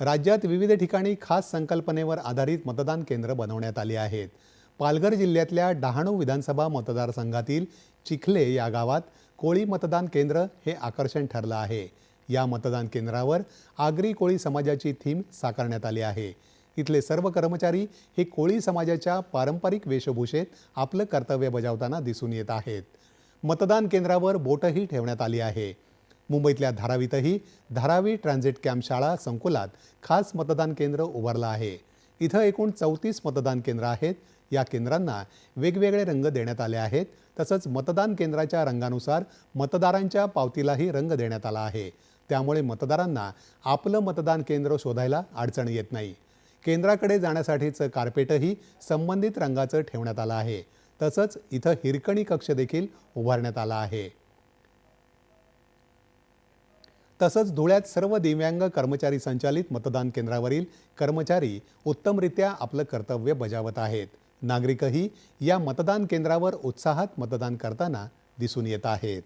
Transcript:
राज्यात विविध ठिकाणी खास संकल्पनेवर आधारित मतदान केंद्र बनवण्यात आली आहेत. पालघर जिल्ह्यातल्या डहाणू विधानसभा मतदारसंघातील चिखले या गावात कोळी मतदान केंद्र हे आकर्षण ठरलं आहे. या मतदान केंद्रावर आगरी कोळी समाजाची थीम साकारण्यात आली आहे. इथले सर्व कर्मचारी हे कोळी समाजाच्या पारंपरिक वेशभूषेत आपलं कर्तव्य बजावताना दिसून येत आहेत. मतदान केंद्रावर बोटही ठेवण्यात आली आहे. मुंबईतल्या धारावीतही धारावी ट्रान्झिट कॅम्प शाळा संकुलात खास मतदान केंद्र उभारलं आहे. इथं एकूण चौतीस मतदान केंद्र आहेत. या केंद्रांना वेगवेगळे रंग देण्यात आले आहेत. तसंच मतदान केंद्राच्या रंगानुसार मतदारांच्या पावतीलाही रंग देण्यात आला आहे. त्यामुळे मतदारांना आपलं मतदान केंद्र शोधायला अडचण येत नाही. केंद्राकडे जाण्यासाठीचं कार्पेटही संबंधित रंगाचं ठेवण्यात आलं आहे. तसंच इथं हिरकणी कक्ष देखील उभारण्यात आला आहे. तसंच धुळ्यात सर्व दिव्यांग कर्मचारी संचालित मतदान केंद्रावरील कर्मचारी उत्तमरित्या आपलं कर्तव्य बजावत आहेत. नागरिकही या मतदान केंद्रावर उत्साहात मतदान करताना दिसून येत आहेत.